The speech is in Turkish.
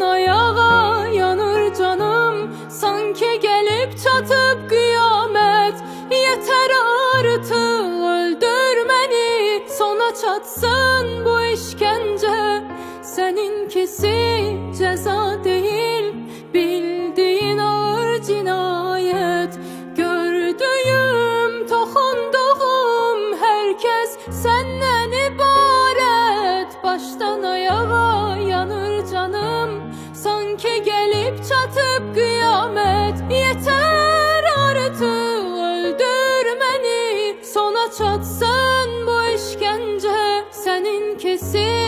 ayağa yanır canım. Sanki gelip çatıp kıyamet. Yeter artık öldür beni. Sona çatsın bu işkence. Seninkisi ceza değil. Bildiğin ağır cinayet. Gördüğüm, toxunduğum herkes senden ibaret. Baştan ayağa yanır canım Gelip çatıp kıyamet. Yeter artık öldürmeni Sona çatsın bu işkence senin kesin.